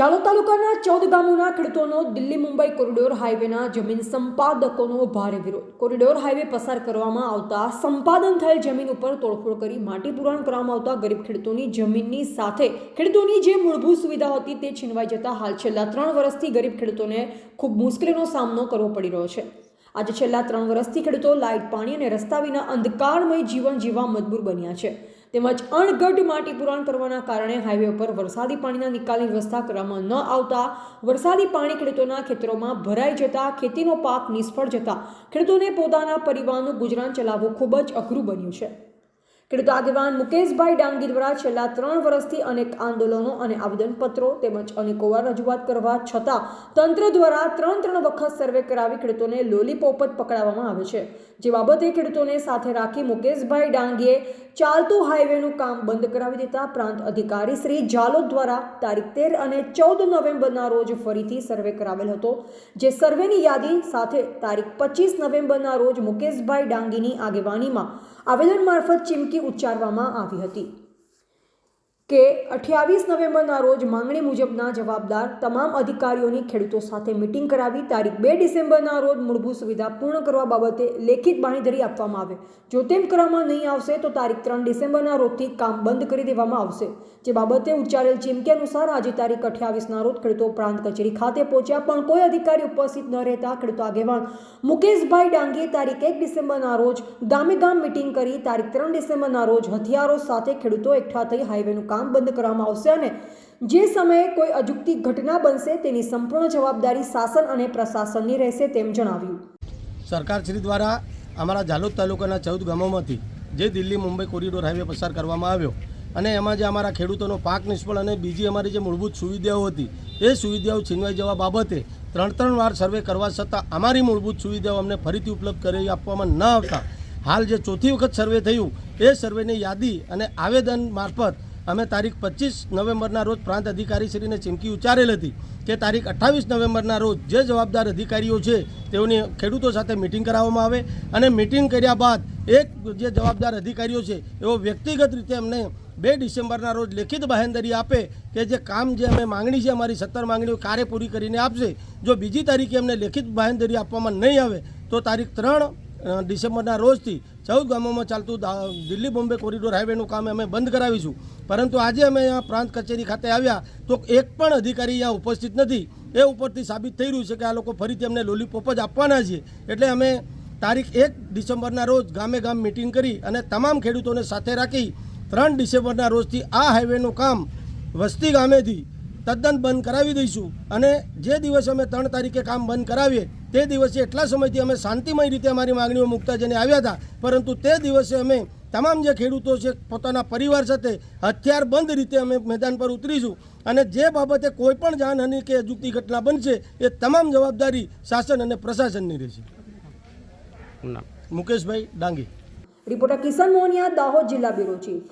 જાલોદ તાલુકાના ચૌદ ગામોના ખેડૂતોનો દિલ્હી મુંબઈ કોરિડોર હાઈવેના જમીન સંપાદકોનો ભારે વિરોધ. કોરિડોર હાઈવે પસાર કરવામાં આવતા સંપાદન થયેલ જમીન ઉપર તોડફોડ કરી માટી પુરાણ કરવામાં આવતા ગરીબ ખેડૂતોની જમીનની સાથે ખેડૂતોની જે મૂળભૂત સુવિધા હતી તે છીનવાઈ જતા હાલ છેલ્લા ત્રણ વર્ષથી ગરીબ ખેડૂતોને ખૂબ મુશ્કેલીનો સામનો કરવો પડી રહ્યો છે. આજે છેલ્લા ત્રણ વર્ષથી ખેડૂતો લાઇટ, પાણી અને રસ્તા વિના અંધકારમય જીવન જીવવા મજબૂર બન્યા છે. તેમજ અણઘડ માટી પુરાણ કરવાના કારણે હાઈવે ઉપર વરસાદી પાણીના નિકાલની વ્યવસ્થા કરવામાં ન આવતા વરસાદી પાણી ખેડૂતોના ખેતરોમાં ભરાઈ જતા, ખેતીનો પાક નિષ્ફળ જતા ખેડૂતોને પોતાના પરિવારનું ગુજરાન ચલાવવું ખૂબ જ અઘરું બન્યું છે. ખેડૂત આગેવાન મુકેશભાઈ ડાંગી દ્વારા છેલ્લા ત્રણ વર્ષથી અનેક આંદોલનો અને આવેદનપત્રો તેમજ અનેકો વાર રજૂઆત કરવા છતાં તંત્ર દ્વારા ત્રણ ત્રણ વખત સર્વે કરાવી ખેડૂતોને લોલીપોપ જ પકડાવવામાં આવે છે. જે બાબતે ખેડૂતોને સાથે રાખી મુકેશભાઈ ડાંગીએ ચાલતું હાઈવેનું કામ બંધ કરાવી દેતા પ્રાંત અધિકારી શ્રી જાલોદ દ્વારા તારીખ તેર અને ચૌદ નવેમ્બરના રોજ ફરીથી સર્વે કરાવેલ હતો. જે સર્વેની યાદી સાથે તારીખ પચીસ નવેમ્બરના રોજ મુકેશભાઈ ડાંગીની આગેવાનીમાં આવેદન મારફત ચીમકી ઉચ્ચારવામાં આવી હતી. કે અઠ્યાવીસ નવેમ્બરના રોજ માંગણી મુજબના જવાબદાર તમામ અધિકારીઓની ખેડૂતો સાથે મિટિંગ કરાવી તારીખ બે ડિસેમ્બરના રોજ મૂળભૂત સુવિધા પૂર્ણ કરવા બાબતે લેખિત બાંહેધરી આપવામાં આવે. જો તેમ કરવામાં નહીં આવશે તો તારીખ ત્રણ ડિસેમ્બરના રોજથી કામ બંધ કરી દેવામાં આવશે. જે બાબતે ઉચ્ચારેલ ચીમકી અનુસાર આજે તારીખ અઠ્યાવીસના રોજ ખેડૂતો પ્રાંત કચેરી ખાતે પહોંચ્યા, પણ કોઈ અધિકારી ઉપસ્થિત ન રહેતા ખેડૂતો આગેવાન મુકેશભાઈ ડાંગીએ તારીખ એક ડિસેમ્બરના રોજ ગામે ગામ મિટિંગ કરી તારીખ ત્રણ ડિસેમ્બરના રોજ હથિયારો સાથે ખેડૂતો એકઠા થઈ હાઈવેનું કામ બંધ કરવામાં આવશે અને જે સમયે કોઈ અજુગતી ઘટના બનશે તેની સંપૂર્ણ જવાબદારી શાસન અને પ્રશાસનની રહેશે તેમ જણાવ્યું. સરકારશ્રી દ્વારા અમારા ઝાલોદ તાલુકાના ચૌદ ગામોમાંથી જે દિલ્હી મુંબઈ કોરિડોર હાઈવે પસાર કરવામાં આવ્યો અને એમાં જે અમારા ખેડૂતોનો પાક નિષ્ફળ અને બીજી અમારી જે મૂળભૂત સુવિધાઓ હતી, એ સુવિધાઓ છીનવાઈ જવા બાબતે ત્રણ ત્રણ વાર સર્વે કરવા છતાં અમારી મૂળભૂત સુવિધાઓ અમને ફરીથી ઉપલબ્ધ કરી આપવામાં ન આવતા. હાલ જે ચોથી વખત સર્વે થયું, એ સર્વેની યાદી અને આવેદન મારફત અમે તારીખ પચીસ નવેમ્બરના રોજ પ્રાંત અધિકારીશ્રીને ચીમકી ઉચ્ચારેલ હતી કે તારીખ અઠ્ઠાવીસ નવેમ્બરના રોજ જે જવાબદાર અધિકારીઓ છે તેઓની ખેડૂતો સાથે મિટિંગ કરાવવામાં આવે અને મિટિંગ કર્યા બાદ એક જે જવાબદાર અધિકારીઓ છે એઓ વ્યક્તિગત રીતે અમને બે ડિસેમ્બરના રોજ લેખિત બાહેંધરી આપે કે જે કામ જે અમે માંગણી છે, અમારી સત્તર માંગણીઓ કાર્ય પૂરી કરીને આપશે, જો બીજી તારીખે અમને લેખિત બાહેંધરી આપવામાં નહીં આવે, તો તારીખ ત્રણ ડિસેમ્બરના રોજથી ચૌદ ગામોમાં ચાલતું દિલ્હી બોમ્બે કોરિડોર હાઈવેનું કામ અમે બંધ કરાવીશું. પરંતુ આજે અમે અહીંયા પ્રાંત કચેરી ખાતે આવ્યા તો એક પણ અધિકારી અહીંયા ઉપસ્થિત નથી. એ ઉપરથી સાબિત થઈ રહ્યું છે કે આ લોકો ફરીથી અમને લોલીપોપ જ આપવાના છે. એટલે અમે તારીખ એક ડિસેમ્બરના રોજ ગામે ગામ મિટિંગ કરી અને તમામ ખેડૂતોને સાથે રાખી ત્રણ ડિસેમ્બરના રોજથી આ હાઈવેનું કામ વસ્તી ગામેથી તદ્દન બંધ કરાવી દઈશું. અને જે દિવસે અમે ત્રણ તારીખે કામ બંધ કરાવીએ તે દિવસે એટલા સમયથી અમે શાંતિમય રીતે અમારી માંગણીઓ મૂકતા જઈને આવ્યા હતા. પરંતુ તે દિવસે અમે તમામ જે ખેડૂતો છે પોતાના પરિવાર સાથે હથિયાર બંધ રીતે અમે મેદાન પર ઉતરીશું. અને જે બાબતે કોઈ પણ જાનહાનિ કે અજુગતી ઘટના બનશે એ તમામ જવાબદારી શાસન અને પ્રશાસનની રહેશે. મુકેશભાઈ ડાંગી. રિપોર્ટર કિશન મોહનિયા દાહોદ જિલ્લા બ્યુરો ચીફ.